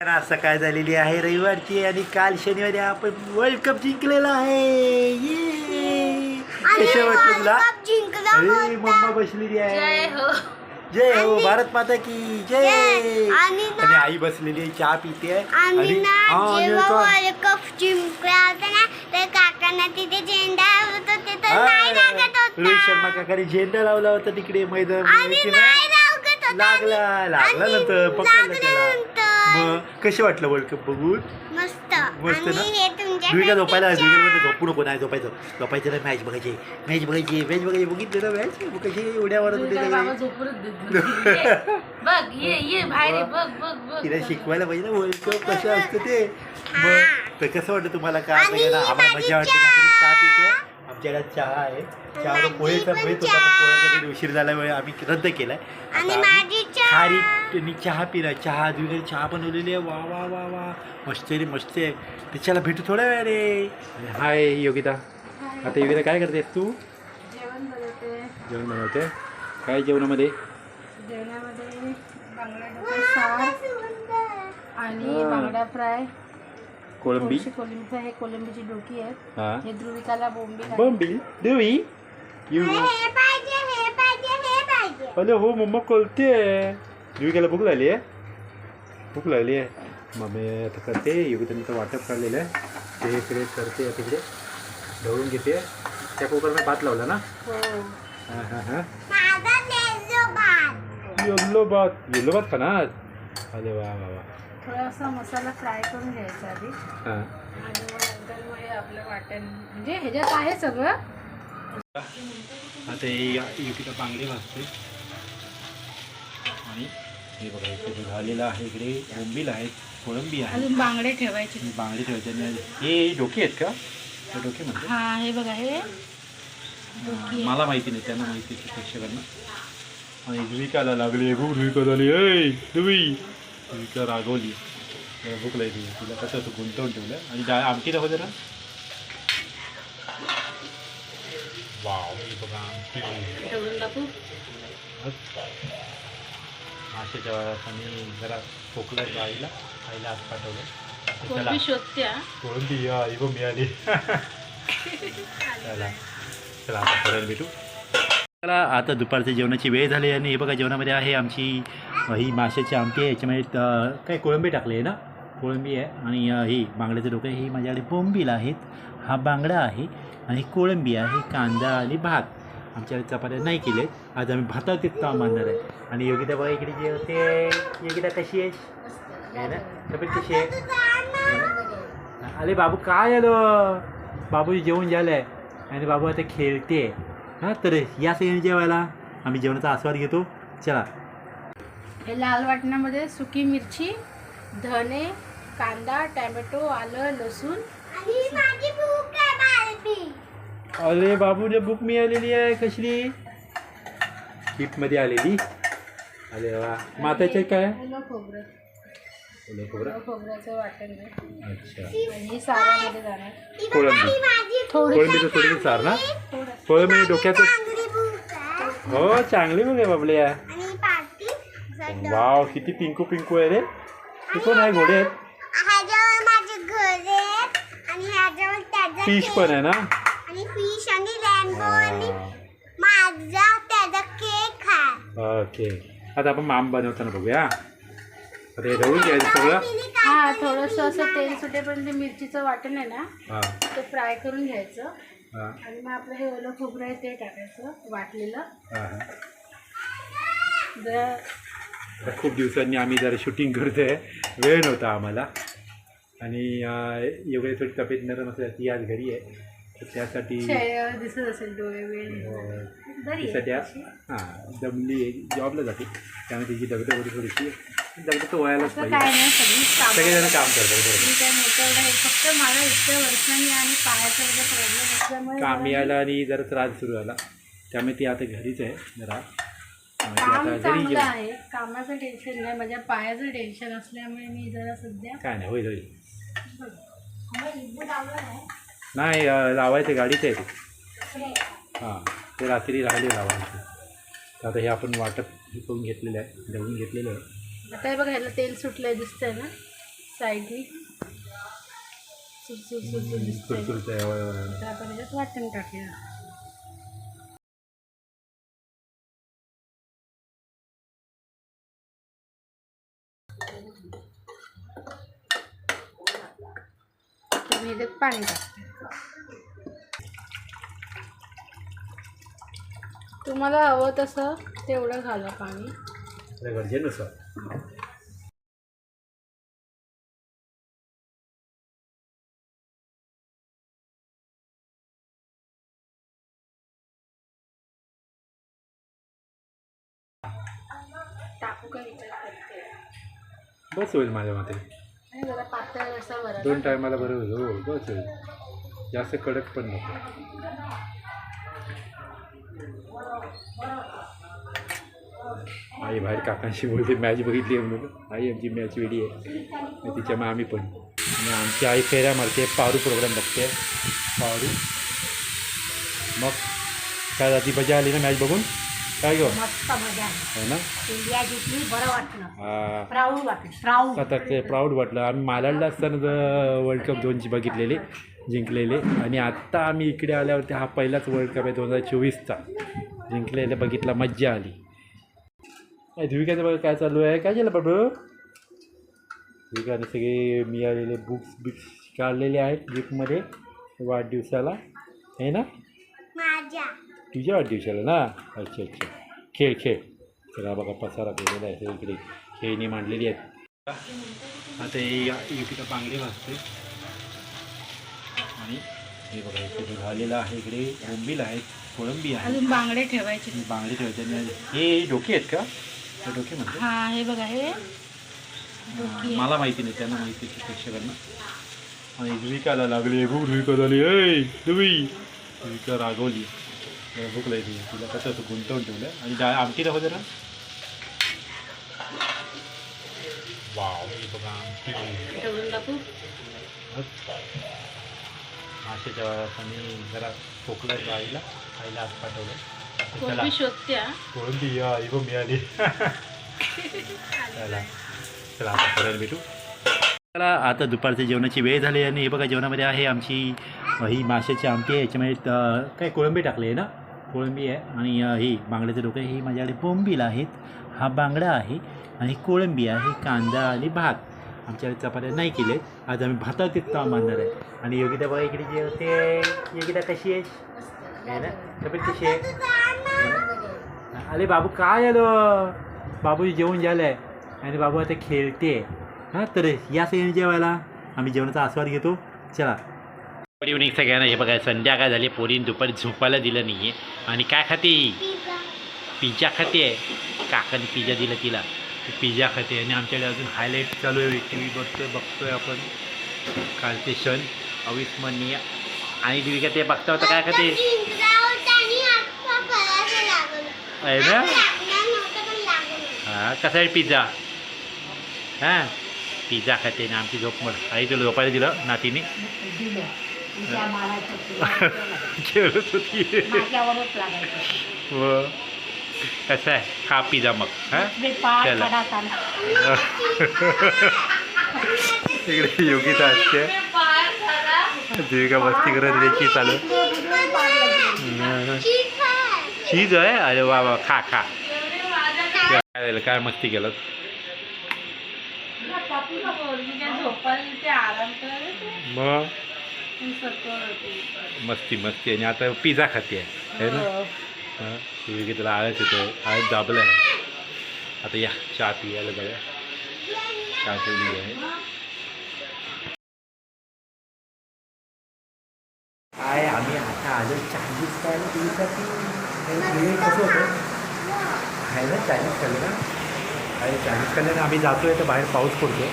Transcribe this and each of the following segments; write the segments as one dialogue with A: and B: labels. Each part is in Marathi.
A: तर आज सकाळ झालेली आहे रविवारची आणि काल शनिवारी आपण वर्ल्ड कप जिंकलेला आहे. ये! कसं वाटलं तुला?
B: जिंकला
A: अरे मम्मा बसलेली आहे.
C: जय हो.
A: जय हो भारत माता की जय.
B: आणि
A: आई बसलेली आहे चहा पिते
B: आणि
A: हा, का-
B: वर्ल्ड कप जिंकला होता ना तर काकांना तिथे झेंडा होता ते तर
A: हा,
B: नाही लागत
A: रोहित शर्मा काकाने झेंडा लावला होता तिकडे मैदान
B: आणि
A: माहिती
B: नाही
A: ना?
B: लागत होता.
A: लागला लागला नंतर पकडलं त्याला. मग कसे वाटलं वर्ल्ड कप बघून?
B: मस्त.
A: मस्त ना?
B: आणि हे तुमच्या
A: दुईला झोपायला दुईला झोपू नको नाही झोपायचं. झोपायचं नाही मॅच बघायची. मॅच बघायची मॅच बघायची. बघितलं ना मॅच कशी उड्या मारत होते
C: तुझ्या बाबा
A: सगळे.
C: झोपूनच देत नाही. ये, बघ ये ये बाहेर ये, बघ बघ बघ
A: तिला शिकवायला पाहिजे ना वर्ल्ड कप कसं असतं ते.
B: हा.
A: मग तर कसं वाटतं तुम्हाला का?
B: आणि
A: ना आम्हाला मजा वाटते. का? आमच्याकडे चहा आहे. पोहेचा
B: पण
A: भेट होता
B: चहा.
A: पोह्यासाठी उशीर झाल्यामुळे आम्ही रद्द
B: माझी चहा.
A: खारी चहा पिला. चहा दुधारी चहा बनवलेली आहे. वा वा वा वा. मस्त आहे रे मस्त आहे. त्याच्याला भेटू थोड्या वेळाने. हाय योगिता. आता योगिता काय करतेस तू?
C: जेवण बनवते.
A: जेवण बनवते. काय जेवणामध्ये?
C: जेवणामध्ये बांगडा डोका सार आणि
A: हा.
C: बांगडा फ्राय.
A: कोळंबी.
C: थोडीशी हे कोलंबीची डोकी आहे.
A: हा.
C: हे ध्रुविकाला बोंबी.
A: बॉम्बी देवी. यू
B: हे पाहिजे हे पाहिजे हे पाहिजे.
A: अरे हो मम्मा कळते युविकाला भूक लागली आहे. भूक लागली आहे. मम्मी आता करते. योगितांचं वाटप काढलेलं आहे. ते इकडे करते तिकडे ढवळून घेते. त्या कुकरमध्ये भात लावला ना?
C: हो.
A: हां हां हां.
B: माझा
A: येल्लो भात. येल्लो भात. खाणार अरे वा वा वा.
C: थोडासा मसाला फ्राय करून घ्यायचा आधी.
A: हां.
C: आणि मग नंतर मग हे आपलं वाटण म्हणजे ह्याच्यात आहे सगळं.
A: आता हे या- युकीला बांगडे भाजते आणि हे बघा इकडे झालेलं आहे इकडे बोंबील आहेत कोळंबी आहे.
C: अजून बांगडे ठेवायचे.
A: आणि बांगडे ठेवायचे आणि हे डोके आहेत का? हे डोके म्हणते
C: हा हे बघा हे
A: हा, मला माहिती नाही त्यांना माहिती आहे प्रेक्षकांना. आणि धुविकाला लागली भूक धुविका झाली ऐ धुवी धुविका रागवली. जरा भूक लागली तिला कसं असं गुंतवून ठेवलं आणि डा आमटी दाखवते ना वाव बघा आमटी.
C: ठेवून टाकू?
A: माशाच्या आणि जरा खोकला आईला आईला आज पाठवलं. चला.
C: कोलंबी शोधते हा.
A: कोळंबी या मिळाली चला. चला आता परत भेटू. चला आता दुपारच्या जेवणाची वेळ झाली आणि हे बघा जेवणामध्ये आहे आमची ही माशाची आमटी आहे याच्यामध्ये काय कोळंबी टाकली आहे ना? कोळंबी आहे आणि ही बांगड्याचं डोकं ही माझ्याकडे बोंबील आहेत. हा बांगडा आहे आणि कोळंबी आहे कांदा आणि भात. आमच्याकडे चपात्या नाही केले आज आम्ही भातात तिथं आणणार आहे. आणि योगिता बघा इकडे जे होते योगिता कशी आहे ना? तब्येत कशी आहे? अरे बाबू काय आलो? बाबू जेवण झालं आहे आणि बाबू आता खेळते. हां तर या सगळ्यांनी जेवायला. आम्ही जेवणाचा आस्वाद घेतो. चला.
C: हे लाल वाटणामध्ये सुकी मिरची धने कांदा टॅमॅटो आलं लसूण.
A: अरे बाबूला बुक मिळालेली आहे कसली गिफ्टमध्ये आलेली. अरे वा. माताचे काय?
C: खोबरं.
A: ओलं खोबरं?
C: खोबऱ्याचं वाटण आहे.
A: अच्छा.
C: आणि हे सारामध्ये जाणार.
A: कोळंबी.
B: माझी
C: थोडी
A: कोळंबीचं थोडी सार ना?
C: थोडं
A: कोळंबी डोक्याचं हो चांगली बघ आहे बाबल्या. वाव किती पिंकू पिंकू आहे रे. तू कोण आहे घोडे? आहेत
B: ह्याच्यावर माझे घर आहेत. आणि ह्याच्यावर त्याचा
A: फिश पण आहे ना?
B: आणि फिश आणि रॅम्बो आणि माझा त्याचा केक आहे.
A: ओके आता आपण माम बनवताना बघूया. आता हे ढवळून घ्यायचं सगळं.
C: हा थोडंसं असं तेल सुटेपर्यंत मिरचीचं वाटण आहे ना
A: हां.
C: ते फ्राय करून घ्यायचं.
A: हां.
C: आणि मग आपलं हे ओलं खोबरं आहे ते टाकायचं वाटलेलं.
A: हां हां.
C: जरा
A: आता खूप दिवसांनी आम्ही जरा शूटिंग करतोय. वेळ नव्हता आम्हाला. आणि एवढे थोडी तब्येत नरम असल्या ती आज घरी आहे. तर त्यासाठी
C: दिसत असेल डोळे वेळ आहे.
A: आज. हां दमली आहे. जॉबला जाते. त्यामुळे तिची दगड वगैरे थोडीशी दगड तर व्हायलाच पाहिजे. सगळेजण
C: कामं
A: करतात बरोबर.
C: फक्त मला इतक्या वर्षांनी आणि पायाचा वगैरे प्रॉब्लेम असल्यामुळे
A: काम यायला आणि जरा त्रास सुरू झाला. त्यामुळे ती आता घरीच आहे जरा.
C: काम
A: आता घरी
C: चांगलं आहे. कामाचं टेन्शन नाही. माझ्या पायाचं टेन्शन असल्यामुळे मी जरा सध्या
A: काय नाही होईल होईल
C: मला लिंबू लावलं नाही.
A: नाही अं, लावायचं गाडीच आहे. ते हां ते रात्री राहिले लावायचे. तर आता हे आपण वाटप हे करून घेतलेलं आहे दळून घेतलेलं आहे.
C: आता हे बघा ह्याला तेल सुटलंय दिसतंय ना? साईडनी. सुरसुर सुरसुर दिसतंय.
A: सुरसुरतंय, होय, होय, होय.
C: आता आपण वाटण टाकूया. मी याच्यात पाणी टाकते तुम्हाला हवं तसं तेवढं घाला पाणी.
A: गरजेनुसार.
C: टाकू का विचार करते?
A: बस होईल माझ्या मते.
C: जरा पातळ
A: दोन टायमाला बरं होईल हो बस होईल. जास्त कडक पण नको. आई बाहेर काकांशी बोलते मॅच बघितली आहे म्हणून. आई आमची मॅच वेळी आहे. तिच्या तिच्यामुळे आम्ही पण. आणि आमची आई फेऱ्या मारते पारू प्रोग्राम बघते. पारू. मग काय दादी मजा आली ना मॅच बघून? काय गं?
C: मस्त मजा
A: हो ना?
C: इंडिया जिंकली बरं वाटलं.
A: हा.
C: प्राऊड वाटलं. प्राऊड
A: आता ते प्राऊड वाटलं. आम्ही मालाडला असताना वर्ल्ड कप दोनची बघितलेले जिंकलेले. आणि आत्ता आम्ही इकडे आल्यावरती हा पहिलाच वर्ल्ड कप आहे दोन हजार चोवीसचा. जिंकलेला बघितला मज्जा आली. काय धुविकाचं बघा काय चालू आहे? काय झालं बाबू? धुविकाने सगळे मिळालेले बुक्स बिक्स काढलेले आहेत गिफ्टमध्ये वाढदिवसाला. आहे ना?
B: माझ्या.
A: तुझ्या वाढदिवसाला ना अच्छा अच्छा खेळ खेळ चला बघा पसारा केलेला आहे सगळीकडे खेळणी मांडलेली आहेत आता हे युटिका बांगडे भाजते आणि हे बघा इकडे झालेलं आहे इकडे बोंबील आहेत कोळंबी आहे
C: अजून बांगडे ठेवायचे
A: बांगडे आणि हे डोके आहेत का हे डोके म्हणते
C: हा हे बघा हे आहे.
A: मला माहिती नाही त्यांना माहिती आहे प्रेक्षकांना आणि धुविकाला लागली भूक धुविका झाली ऐ धुवी धुविका रागवली जरा भूक लागली तिला कसं असं गुंतवून ठेवलं आणि डा आमटी दाखव जरा. वाव हे बघा आमटी. माशाच्या जरा खोकला आईला. आईला आज पाठवलं चला? कोळंबी या मिळाली. चला. चला आता परत भेटू. चला आता दुपारच्या जेवणाची वेळ झाली आणि हे बघा जेवणामध्ये आहे आमची ही माशाची आमटी आहे. याच्यामध्ये काय कोळंबी टाकली आहे ना? कोळंबी आहे आणि ही बांगड्याचे डोकं ही माझ्याकडे बोंबील आहेत. हा बांगडा आहे आणि कोळंबी आहे कांदा आणि भात. आमच्याकडे चपात्या नाही केले आज आम्ही भातात तिथं मानणार आहे. आणि योगिता बघा इकडे जे होते योगिता कशी आहे आहे ना? तब्येत कशी आहे? अरे बाबू काय आलो? बाबू जेवण झालं आहे आणि बाबू आता खेळते. हां तर या सगळ्यांनी जेवायला. आम्ही जेवणाचा आस्वाद घेतो. चला. गुड इव्हनिंग सगळ्यांना हे बघा संध्याकाळ झाली पोरीन दुपारी झोपायला दिलं नाही आहे आणि काय खाते?
B: पिझ्झा.
A: खाते काकाने पिझ्झा दिला तिला. ती पिझ्झा खाते. आणि आमच्याकडे अजून हायलाईट चालू आहे. टी व्ही बघतोय बघतोय आपण. कालचे क्षण. अविस्मरणीय. आणि दिविका ते बघता होता काय खाते?
B: आणि
A: आहे ना? हां कसा आहे पिझ्झा? हां? पिझ्झा खाते. ना आमची झोप मग. आई तुला झोपायला दिलं नातीने. खेळत होती व. कसं आहे? खा पिझ्झा मग. हां? चला. इकडे योगिता असते देविका मस्ती करत त्याची चालू.
B: ठीक आहे
A: चीज आहे? अरे वा वा. खा खा. काय झालं काय मस्ती केलं? मग? मस्ती मस्ती. आणि आता पिझ्झा खाते आहे. ना? हां. योगी तुला आळस येतो आळस दाबलं आहे. आता या चहा पियाला जाऊया चहा ठेवली आहे काय आम्ही आता आलो चायनीज खायला. दिवसाची कसं होतं? खायला चायनीज खाल्लं ना? आणि चायनीज खाल्ल्यानं आम्ही जातोय तर बाहेर पाऊस पडतो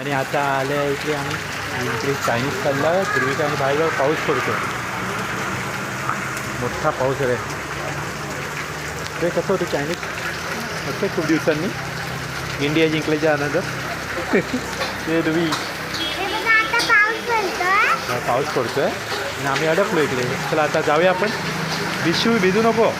A: आणि आता आल्या इकडे आम्ही. इकडे चायनीज खाल्लं पूर्वी आणि बाहेर पाऊस पडतो. मोठा पाऊस आहे ते कसं होतं चायनीज मस्त खूप दिवसांनी? इंडिया जिंकल्याच्या आनंद ते तुम्ही
B: पाऊस पडतोय.
A: पाऊस पडतोय. आणि आम्ही अडकलो इकडे. चला आता जाऊया आपण. भिजू भिजू नको.